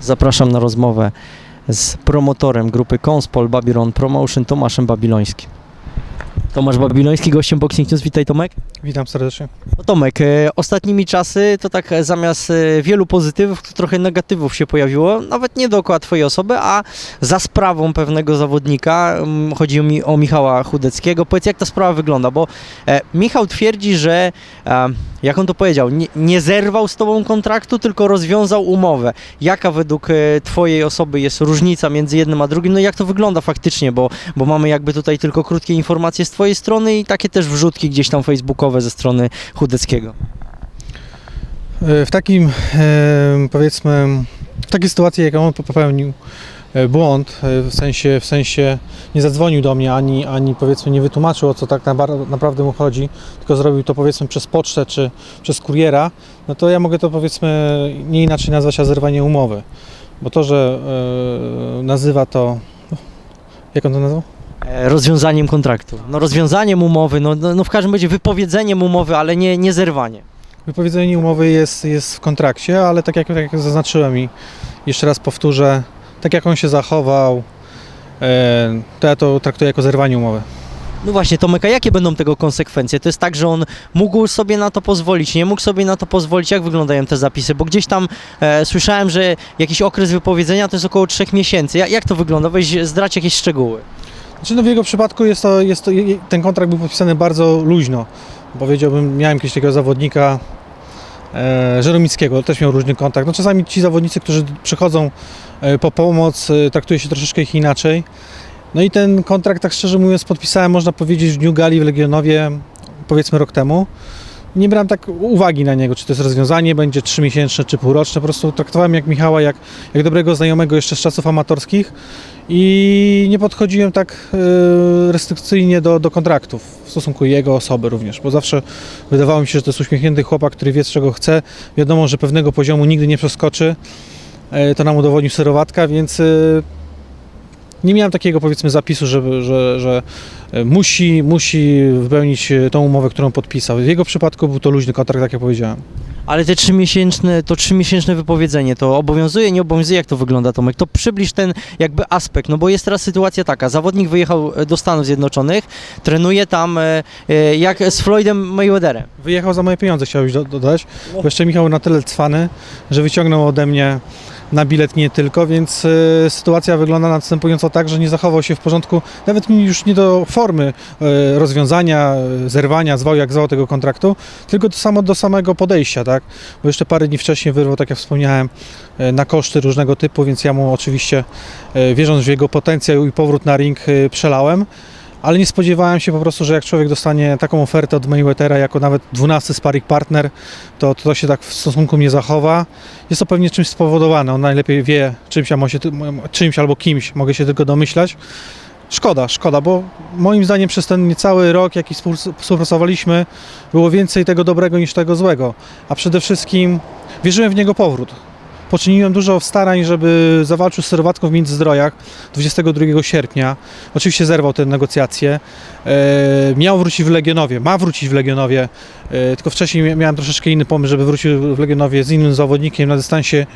Zapraszam na rozmowę z promotorem grupy Conspol Babylon Promotion Tomaszem Babilońskim. Tomasz Babiloński, gościem Boxing News. Witaj Tomek. Witam serdecznie. No Tomek, e, ostatnimi czasy to tak e, zamiast e, wielu pozytywów, to trochę negatywów się pojawiło, nawet nie dookoła Twojej osoby, a za sprawą pewnego zawodnika, mm, chodzi mi o Michała Chudeckiego. Powiedz, jak ta sprawa wygląda, bo e, Michał twierdzi, że, e, jak on to powiedział, nie, nie zerwał z Tobą kontraktu, tylko rozwiązał umowę. Jaka według e, Twojej osoby jest różnica między jednym a drugim? No i jak to wygląda faktycznie, bo, bo mamy jakby tutaj tylko krótkie informacje z Twojej strony i takie też wrzutki gdzieś tam facebookowe ze strony Chudeckiego. E, W takim, e, powiedzmy, w takiej sytuacji, jak on popełnił e, błąd, w sensie, w sensie nie zadzwonił do mnie, ani, ani powiedzmy nie wytłumaczył, o co tak naprawdę mu chodzi, tylko zrobił to powiedzmy przez pocztę czy przez kuriera, no to ja mogę to powiedzmy nie inaczej nazwać, a zerwanie umowy. Bo to, że nazywa to, jak on to nazwał? E, Rozwiązaniem kontraktu. No rozwiązaniem umowy, no, no, no w każdym razie wypowiedzeniem umowy, ale nie, nie zerwanie. Wypowiedzenie umowy jest, jest w kontrakcie, ale tak jak, tak jak zaznaczyłem i jeszcze raz powtórzę, tak jak on się zachował, e, to ja to traktuję jako zerwanie umowy. No właśnie, Tomek, a jakie będą tego konsekwencje? To jest tak, że on mógł sobie na to pozwolić, nie mógł sobie na to pozwolić. Jak wyglądają te zapisy? Bo gdzieś tam e, słyszałem, że jakiś okres wypowiedzenia to jest około trzech miesięcy. Jak, jak to wygląda? Weź zdrać jakieś szczegóły. Znaczy, no w jego przypadku jest to, jest to, ten kontrakt był podpisany bardzo luźno. Powiedziałbym, miałem kiedyś takiego zawodnika e, Żeromickiego, też miał różny kontrakt. No czasami ci zawodnicy, którzy przychodzą e, po pomoc, e, traktuje się troszeczkę ich inaczej. No i ten kontrakt, tak szczerze mówiąc, podpisałem, można powiedzieć, w dniu gali w Legionowie, powiedzmy rok temu. Nie brałem tak uwagi na niego, czy to jest rozwiązanie, będzie trzymiesięczne, czy półroczne. Po prostu traktowałem jak Michała, jak, jak dobrego znajomego jeszcze z czasów amatorskich i nie podchodziłem tak e, restrykcyjnie do, do kontraktów w stosunku jego osoby również, bo zawsze wydawało mi się, że to jest uśmiechnięty chłopak, który wie, czego chce. Wiadomo, że pewnego poziomu nigdy nie przeskoczy. E, To nam udowodnił Serowatka, więc e, nie miałem takiego powiedzmy zapisu, że, że, że e, musi, musi wypełnić e, tą umowę, którą podpisał. W jego przypadku był to luźny kontrakt, tak jak powiedziałem. Ale te trzymiesięczne, to trzymiesięczne wypowiedzenie, to obowiązuje, nie obowiązuje? Jak to wygląda, Tomek? To przybliż ten jakby aspekt, no bo jest teraz sytuacja taka, zawodnik wyjechał e, do Stanów Zjednoczonych, trenuje tam e, e, jak z Floydem Mayweatherem. Wyjechał za moje pieniądze, chciałbyś do, dodać, bo jeszcze Michał na tyle cwany, że wyciągnął ode mnie na bilet nie tylko, więc e, sytuacja wygląda następująco tak, że nie zachował się w porządku, nawet już nie do formy e, rozwiązania, e, zerwania, zwał jak zwał tego kontraktu, tylko to samo do samego podejścia, tak? Bo jeszcze parę dni wcześniej wyrwał, tak jak wspomniałem, na koszty różnego typu, więc ja mu oczywiście, wierząc w jego potencjał i powrót na ring, przelałem. Ale nie spodziewałem się po prostu, że jak człowiek dostanie taką ofertę od Mayweathera jako nawet 12 sparring partner, to to się tak w stosunku mnie zachowa. Jest to pewnie czymś spowodowane. On najlepiej wie czymś, się, czymś albo kimś, mogę się tylko domyślać. Szkoda, szkoda, bo moim zdaniem przez ten niecały rok, jaki współ- współpracowaliśmy, było więcej tego dobrego niż tego złego. A przede wszystkim wierzyłem w niego powrót. Poczyniłem dużo starań, żeby zawalczył z Serwatką w Międzyzdrojach 22 sierpnia. Oczywiście zerwał te negocjacje. E, miał wrócić w Legionowie, ma wrócić w Legionowie, e, tylko wcześniej mia- miałem troszeczkę inny pomysł, żeby wrócił w Legionowie z innym zawodnikiem na dystansie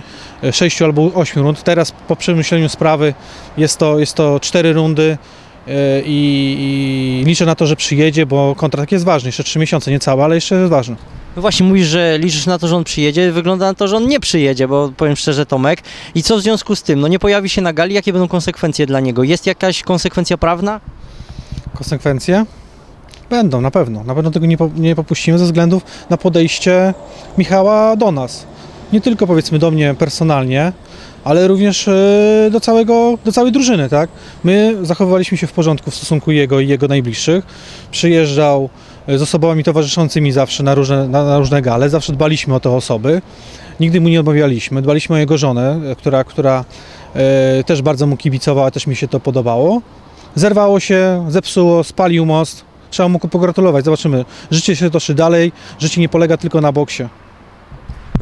6 albo 8 rund. Teraz po przemyśleniu sprawy jest to, jest to 4 rundy e, i, i liczę na to, że przyjedzie, bo kontrakt jest ważny. Jeszcze 3 miesiące, nie cały, ale jeszcze jest ważny. No właśnie mówisz, że liczysz na to, że on przyjedzie, wygląda na to, że on nie przyjedzie, bo powiem szczerze Tomek. I co w związku z tym? No nie pojawi się na gali, jakie będą konsekwencje dla niego? Jest jakaś konsekwencja prawna? Konsekwencje? Będą, na pewno. Na pewno tego nie, po, nie popuścimy ze względów na podejście Michała do nas. Nie tylko powiedzmy do mnie personalnie, ale również e, do, całego, do całej drużyny, tak? My zachowywaliśmy się w porządku w stosunku jego i jego najbliższych. Przyjeżdżał z osobami towarzyszącymi zawsze na różne, na, na różne gale, zawsze dbaliśmy o te osoby. Nigdy mu nie odmawialiśmy. Dbaliśmy o jego żonę, e, która, która e, też bardzo mu kibicowała, też mi się to podobało. Zerwało się, zepsuło, spalił most. Trzeba mu pogratulować. Zobaczymy. Życie się toczy dalej. Życie nie polega tylko na boksie.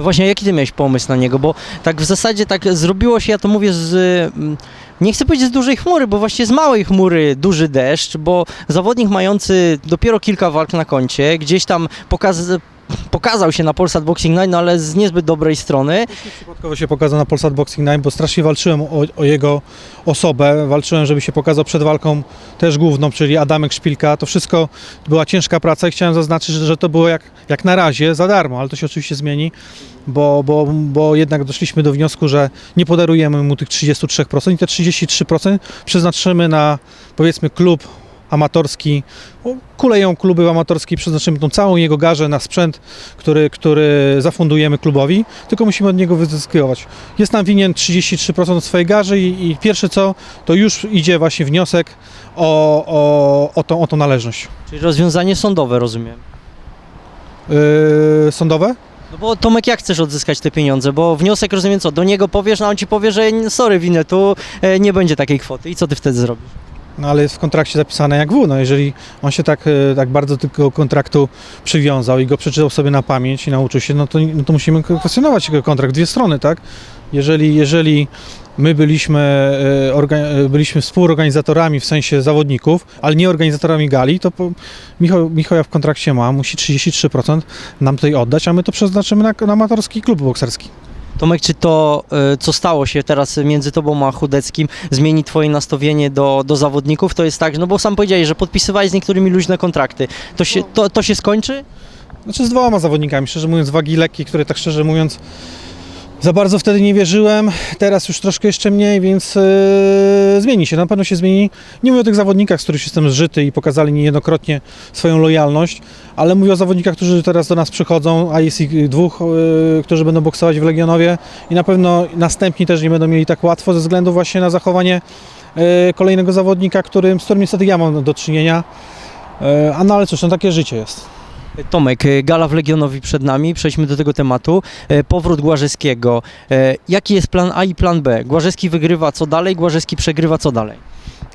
Właśnie, jaki ty miałeś pomysł na niego? Bo tak w zasadzie tak zrobiło się, ja to mówię z... mm, Nie chcę powiedzieć z dużej chmury, bo właściwie z małej chmury duży deszcz, bo zawodnik mający dopiero kilka walk na koncie, gdzieś tam pokaz... pokazał się na Polsat Boxing Night, no ale z niezbyt dobrej strony. Przypadkowo się pokazał na Polsat Boxing Night, bo strasznie walczyłem o, o jego osobę. Walczyłem, żeby się pokazał przed walką też główną, czyli Adamek Szpilka. To wszystko była ciężka praca i chciałem zaznaczyć, że to było jak, jak na razie za darmo, ale to się oczywiście zmieni, bo, bo, bo jednak doszliśmy do wniosku, że nie podarujemy mu tych 33% i te 33% przeznaczymy na powiedzmy klub amatorski, kuleją kluby amatorskie, przeznaczymy tą całą jego garzę na sprzęt, który, który zafundujemy klubowi, tylko musimy od niego wyzyskiwać. Jest nam winien 33% swojej garzy i, i pierwsze co, to już idzie właśnie wniosek o, o, o, tą, o tą należność. Czyli rozwiązanie sądowe, rozumiem. Yy, sądowe? No bo Tomek, jak chcesz odzyskać te pieniądze? Bo wniosek, rozumiem co, do niego powiesz, a on ci powie, że sorry, winę, tu e, nie będzie takiej kwoty. I co ty wtedy zrobisz? No ale jest w kontrakcie zapisane jak W. No jeżeli on się tak, e, tak bardzo do tego kontraktu przywiązał i go przeczytał sobie na pamięć i nauczył się, no to, no to musimy kwestionować jego kontrakt. Dwie strony, tak? Jeżeli, jeżeli my byliśmy, e, e, byliśmy współorganizatorami w sensie zawodników, ale nie organizatorami gali, to Michał, Michał jak w kontrakcie ma, musi 33% nam tutaj oddać, a my to przeznaczymy na, na amatorski klub bokserski. Tomek, czy to, e, co stało się teraz między tobą a Chudeckim, zmieni twoje nastawienie do, do zawodników? To jest tak, no bo sam powiedziałeś, że podpisywałeś z niektórymi luźne kontrakty. To się, to, to się skończy? Znaczy z dwoma zawodnikami, szczerze mówiąc, wagi lekkie, które tak szczerze mówiąc za bardzo wtedy nie wierzyłem, teraz już troszkę jeszcze mniej, więc yy, zmieni się, na pewno się zmieni. Nie mówię o tych zawodnikach, z których jestem zżyty i pokazali niejednokrotnie swoją lojalność, ale mówię o zawodnikach, którzy teraz do nas przychodzą, a jest ich dwóch, yy, którzy będą boksować w Legionowie i na pewno następni też nie będą mieli tak łatwo ze względu właśnie na zachowanie yy, kolejnego zawodnika, którym, z którym niestety ja mam do czynienia. Yy, a no ale cóż, no takie życie jest. Tomek, e, gala w Legionowi przed nami, przejdźmy do tego tematu. E, Powrót Głażewskiego. E, Jaki jest plan A i plan B? Głażewski wygrywa co dalej, Głażewski przegrywa co dalej?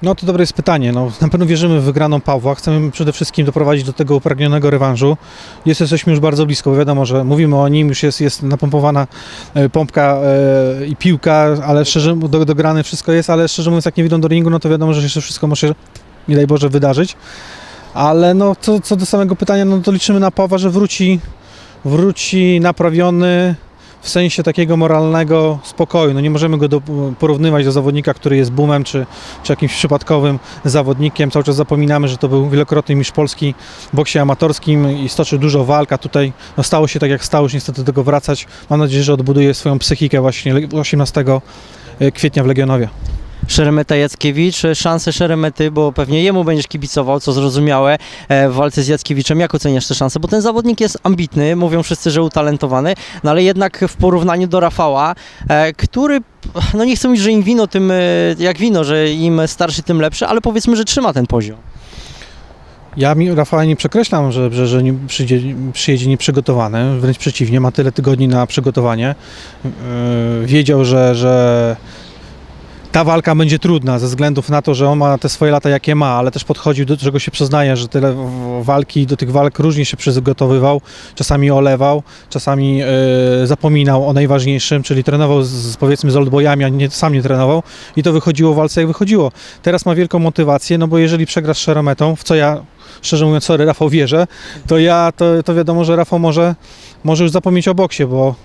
No to dobre jest pytanie. No, na pewno wierzymy w wygraną Pawła. Chcemy przede wszystkim doprowadzić do tego upragnionego rewanżu. Jest, jesteśmy już bardzo blisko, bo wiadomo, że mówimy o nim, już jest, jest napompowana pompka i piłka, ale szczerze do, dograne wszystko jest, ale szczerze mówiąc, jak nie wyjdą do ringu, no to wiadomo, że jeszcze wszystko może, nie daj Boże, wydarzyć. Ale no, co, co do samego pytania, no to liczymy na Pawła, że wróci, wróci naprawiony, w sensie takiego moralnego spokoju. No nie możemy go do, porównywać do zawodnika, który jest boomem czy, czy jakimś przypadkowym zawodnikiem. Cały czas zapominamy, że to był wielokrotny mistrz Polski w boksie amatorskim i stoczył dużo walk, a tutaj no, stało się tak jak stało, już niestety do tego wracać. Mam nadzieję, że odbuduje swoją psychikę właśnie le- 18 kwietnia w Legionowie. Szeremeta Jackiewicz, szanse Szeremety, bo pewnie jemu będziesz kibicował, co zrozumiałe, e, w walce z Jackiewiczem. Jak oceniasz te szanse? Bo ten zawodnik jest ambitny, mówią wszyscy, że utalentowany, no ale jednak w porównaniu do Rafała, e, który, no nie chcę mówić, że im wino, tym e, jak wino, że im starszy, tym lepszy, ale powiedzmy, że trzyma ten poziom. Ja mi Rafała nie przekreślam, że, że, że nie przyjdzie, przyjedzie nieprzygotowany, wręcz przeciwnie, ma tyle tygodni na przygotowanie. Yy, wiedział, że, że ta walka będzie trudna ze względów na to, że on ma te swoje lata jakie ma, ale też podchodził do czego się przyznaje, że tyle walki, do tych walk różnie się przygotowywał, czasami olewał, czasami yy, zapominał o najważniejszym, czyli trenował z, powiedzmy z oldboyami, a nie, sam nie trenował i to wychodziło w walce jak wychodziło. Teraz ma wielką motywację, no bo jeżeli przegrasz Szerometą, w co ja szczerze mówiąc, sorry, Rafał wierzę, to ja, to, to wiadomo, że Rafał może, może już zapomnieć o boksie, bo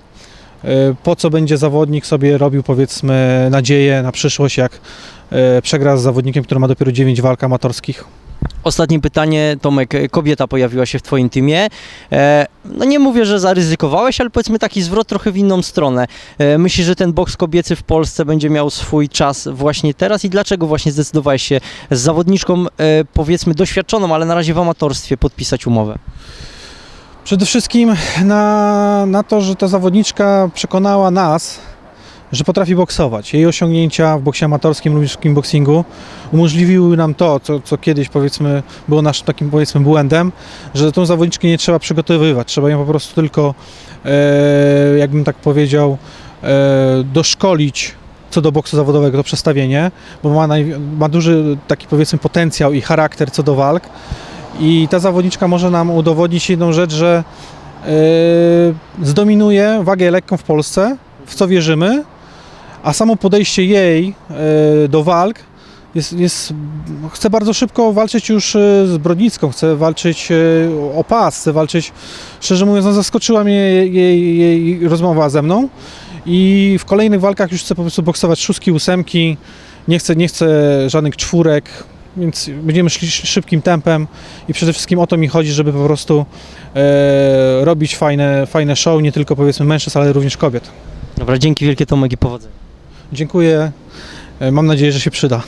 po co będzie zawodnik sobie robił, powiedzmy, nadzieję na przyszłość, jak y, przegra z zawodnikiem, który ma dopiero 9 walk amatorskich. Ostatnie pytanie, Tomek, e, kobieta pojawiła się w Twoim teamie. E, no nie mówię, że zaryzykowałeś, ale powiedzmy taki zwrot trochę w inną stronę. E, myślisz, że ten boks kobiecy w Polsce będzie miał swój czas właśnie teraz i dlaczego właśnie zdecydowałeś się z zawodniczką, e, powiedzmy doświadczoną, ale na razie w amatorstwie podpisać umowę? Przede wszystkim na, na to, że ta zawodniczka przekonała nas, że potrafi boksować. Jej osiągnięcia w boksie amatorskim, również w umożliwiły nam to, co, co kiedyś powiedzmy było naszym takim powiedzmy błędem, że tą zawodniczkę nie trzeba przygotowywać, trzeba ją po prostu tylko, e, jakbym tak powiedział, e, doszkolić co do boksu zawodowego, to przestawienie, bo ma, naj, ma duży taki powiedzmy potencjał i charakter co do walk i ta zawodniczka może nam udowodnić jedną rzecz, że e, zdominuje wagę lekką w Polsce, w co wierzymy, a samo podejście jej e, do walk jest, jest, chce bardzo szybko walczyć już e, z Brodnicką, chce walczyć o pas, chce walczyć, szczerze mówiąc, no zaskoczyła mnie jej, jej, jej rozmowa ze mną. I w kolejnych walkach już chce po prostu boksować szóstki, ósemki, nie chce, nie chce żadnych czwórek, więc będziemy szli szybkim tempem i przede wszystkim o to mi chodzi, żeby po prostu e, robić fajne, fajne show, nie tylko powiedzmy mężczyzn, ale również kobiet. Dobra, dzięki wielkie Tomek i powodzenia. Dziękuję, e, mam nadzieję, że się przyda.